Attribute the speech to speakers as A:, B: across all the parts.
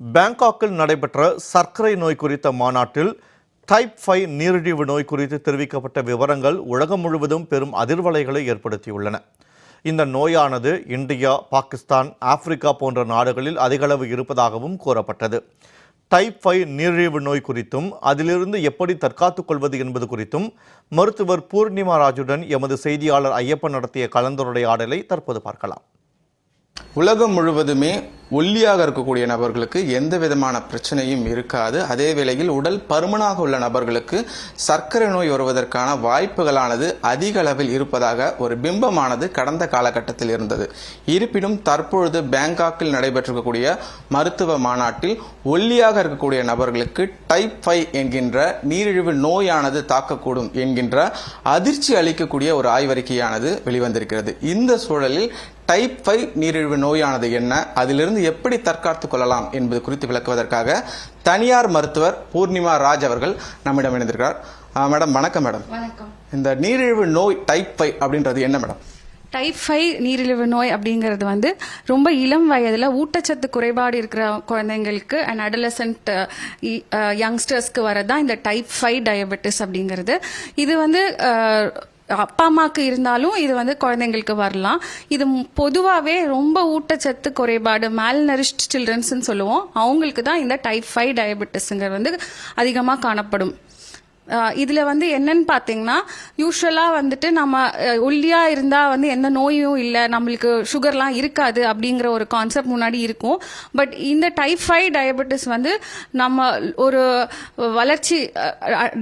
A: பேங்காக்கில் நடைபெற்ற சர்க்கரை நோய் குறித்த மாநாட்டில் டைப் ஃபைவ் நீரிழிவு நோய் குறித்து தெரிவிக்கப்பட்ட விவரங்கள் உலகம் முழுவதும் பெரும் அதிர்வலைகளை ஏற்படுத்தியுள்ளன. இந்த நோயானது இந்தியா பாகிஸ்தான் ஆப்பிரிக்கா போன்ற நாடுகளில் அதிகளவு இருப்பதாகவும் கூறப்பட்டது. டைப் ஃபைவ் நீரிழிவு நோய் குறித்தும் அதிலிருந்து எப்படி தற்காத்துக் கொள்வது என்பது குறித்தும் மருத்துவர் பூர்ணிமா ராஜுடன் எமது செய்தியாளர் ஐயப்பன் நடத்திய கலந்துரையாடலை தற்போது பார்க்கலாம்.
B: உலகம் முழுவதுமே ஒல்லியாக இருக்கக்கூடிய நபர்களுக்கு எந்த விதமான பிரச்சனையும் இருக்காது. அதே வேளையில் உடல் பருமனாக உள்ள நபர்களுக்கு சர்க்கரை நோய் வருவதற்கான வாய்ப்புகளானது அதிக அளவில் இருப்பதாக ஒரு பிம்பமானது கடந்த காலகட்டத்தில் இருந்தது. இருப்பினும் தற்பொழுது பேங்காக்கில் நடைபெற்றிருக்கக்கூடிய மருத்துவ மாநாட்டில் ஒல்லியாக இருக்கக்கூடிய நபர்களுக்கு டைப் ஃபைவ் என்கின்ற நீரிழிவு நோயானது தாக்கக்கூடும் என்கின்ற அதிர்ச்சி அளிக்கக்கூடிய ஒரு ஆய்வறிக்கையானது வெளிவந்திருக்கிறது. இந்த சூழலில் டைப் ஃபைவ் நீரிழிவு நோயானது என்ன? அதிலிருந்து எப்படி தற்காத்துக் கொள்ளலாம் என்பது குறித்து விளக்குவதற்காக தனியார் மருத்துவர் பூர்ணிமா ராஜ் அவர்கள் நம்மிடம் இணைந்திருக்கிறார். மேடம் வணக்கம் மேடம்.
C: வணக்கம்.
B: இந்த நீரிழிவு நோய் டைப் ஃபைவ் அப்படின்றது என்ன மேடம்?
C: டைப் ஃபைவ் நீரிழிவு நோய் அப்படிங்கிறது வந்து ரொம்ப இளம் வயதில் ஊட்டச்சத்து குறைபாடு இருக்கிற குழந்தைங்களுக்கு அண்ட் அடலசன்ட் யங்ஸ்டர்ஸ்க்கு வரதான் இந்த டைப் ஃபைவ் டயபெட்டிஸ் அப்படிங்கிறது. இது வந்து அப்பா அம்மாவுக்கு இருந்தாலும் இது வந்து குழந்தைங்களுக்கு வரலாம். இது பொதுவாகவே ரொம்ப ஊட்டச்சத்து குறைபாடு மேல்நரிஷ்ட் சில்ட்ரன்ஸ்னு சொல்லுவோம். அவங்களுக்கு தான் இந்த டைப் ஃபைவ் டயபெட்டிஸுங்கிறது வந்து அதிகமாக காணப்படும். இதுல வந்து என்னன்னு பாத்தீங்கன்னா யூஸ்வலா வந்துட்டு நம்ம அஹ், ஒல்லியா இருந்தா வந்து எந்த நோயும் இல்லை நம்மளுக்கு சுகர்லாம் இருக்காது அப்படிங்கிற ஒரு கான்செப்ட் முன்னாடி இருக்கும். பட் இந்த டைஃபைட் டயபெட்டிஸ் வந்து நம்ம ஒரு வளர்ச்சி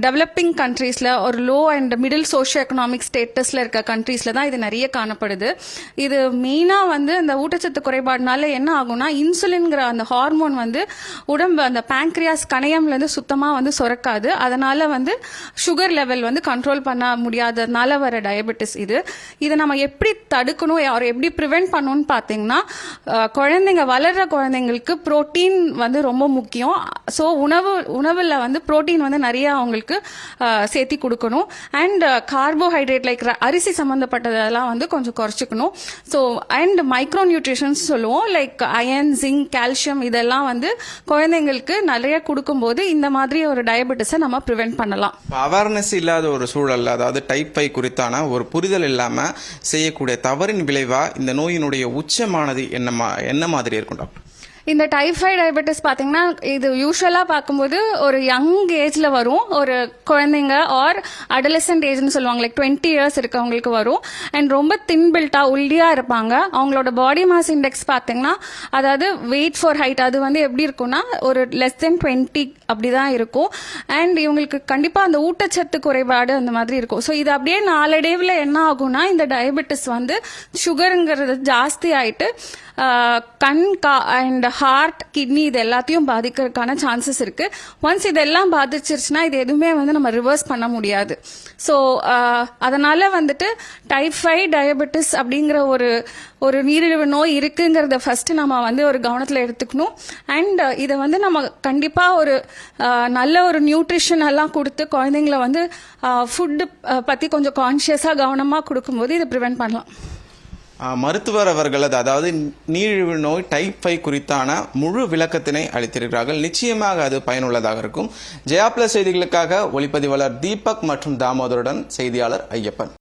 C: டெவலப்பிங் கண்ட்ரீஸ்ல ஒரு low and middle socio economic ஸ்டேட்டஸ்ல இருக்க கண்ட்ரீஸ்ல தான் இது நிறைய காணப்படுது. இது மெயினா வந்து இந்த ஊட்டச்சத்து குறைபாடுனால என்ன ஆகும்னா இன்சுலின்ங்கிற அந்த ஹார்மோன் வந்து உடம்பு அந்த பேங்க்ரியாஸ் கணையம்ல இருந்து சுத்தமா வந்து சுரக்காது. அதனால வந்து சுகர் லெவல் வந்து கண்ட்ரோல் பண்ண முடியாததுனால வர டயபெட்டிஸ் இது. இதை நம்ம எப்படி தடுக்கணும் யார் எப்படி ப்ரிவென்ட் பண்ணணும்னு பார்த்தீங்கன்னா குழந்தைங்க வளர்ற குழந்தைங்களுக்கு ப்ரோட்டீன் வந்து ரொம்ப முக்கியம். ஸோ உணவு உணவில் வந்து ப்ரோட்டீன் வந்து நிறைய அவங்களுக்கு சேர்த்தி கொடுக்கணும். அண்ட் கார்போஹைட்ரேட் லைக் அரிசி சம்மந்தப்பட்டதெல்லாம் வந்து கொஞ்சம் குறைச்சிக்கணும். ஸோ அண்ட் மைக்ரோ நியூட்ரிஷன்ஸ் சொல்லுவோம். லைக் அயன் ஜிங்க் கால்சியம் இதெல்லாம் வந்து குழந்தைங்களுக்கு நிறைய கொடுக்கும்போது இந்த மாதிரி ஒரு டயபெட்டிஸை நம்ம ப்ரிவெண்ட் பண்ணலாம்.
B: அவேர்னஸ் இல்லாத ஒரு சூழல் அதாவது டைப் பை குறித்தான ஒரு புரிதல் இல்லாமல் செய்யக்கூடிய தவறின் விளைவாக இந்த நோயினுடைய உச்சமானது என்ன மா- என்ன மாதிரி இருக்கும் டாக்டர்
C: இந்த டைஃபாய்டு டயபெட்டிஸ் பார்த்தீங்கன்னா இது யூஸ்வலாக பார்க்கும்போது ஒரு யங் ஏஜில் வரும். ஒரு குழந்தைங்க ஆர் அடலசன்ட் ஏஜ்னு சொல்லுவாங்க. லைக் டுவெண்ட்டி இயர்ஸ் இருக்கவங்களுக்கு வரும். அண்ட் ரொம்ப தின் பில்ட்டாக ஒல்லியாக இருப்பாங்க. அவங்களோட பாடி மாஸ் இண்டெக்ஸ் பார்த்தீங்கன்னா அதாவது வெயிட் ஃபார் ஹைட் அது வந்து எப்படி இருக்கும்னா ஒரு லெஸ் தென் டுவெண்ட்டி அப்படி தான் இருக்கும். அண்ட் இவங்களுக்கு கண்டிப்பாக அந்த ஊட்டச்சத்து குறைபாடு அந்த மாதிரி இருக்கும். ஸோ இது அப்படியே நாளடைவில் என்ன ஆகும்னா இந்த டயபெட்டிஸ் வந்து சுகருங்கிறது ஜாஸ்தி ஆயிட்டு கண் கா அண்ட் ஹார்ட் கிட்னி இது எல்லாத்தையும் பாதிக்கிறதுக்கான சான்சஸ் இருக்கு. ஒன்ஸ் இதெல்லாம் பாதிச்சிருச்சுன்னா இது எதுவுமே வந்து நம்ம ரிவர்ஸ் பண்ண முடியாது. ஸோ uh, அதனால வந்துட்டு டைஃபாய்டு டயபெட்டிஸ் அப்படிங்கிற ஒரு ஒரு நீரிழிவு நோய் இருக்குங்கிறத ஃபர்ஸ்ட் நம்ம வந்து ஒரு கவனத்தில் எடுத்துக்கணும். அண்ட் uh, இதை வந்து நம்ம கண்டிப்பாக ஒரு uh, நல்ல ஒரு நியூட்ரிஷன் எல்லாம் கொடுத்து குழந்தைங்கள வந்து ஃபுட்டு பற்றி கொஞ்சம் கான்ஷியஸாக கவனமாக கொடுக்கும்போது இதை ப்ரிவெண்ட் பண்ணலாம்.
B: மருத்துவர் அவர்களது அதாவது நீரிழிவு நோய் டைப் ஃபைவ் குறித்தான முழு விளக்கத்தினை அளித்திருக்கிறார்கள். நிச்சயமாக அது பயனுள்ளதாக இருக்கும். ஜெயா செய்திகளுக்காக ஒளிப்பதிவாளர் தீபக் மற்றும் தாமோதருடன் செய்தியாளர் ஐயப்பன்.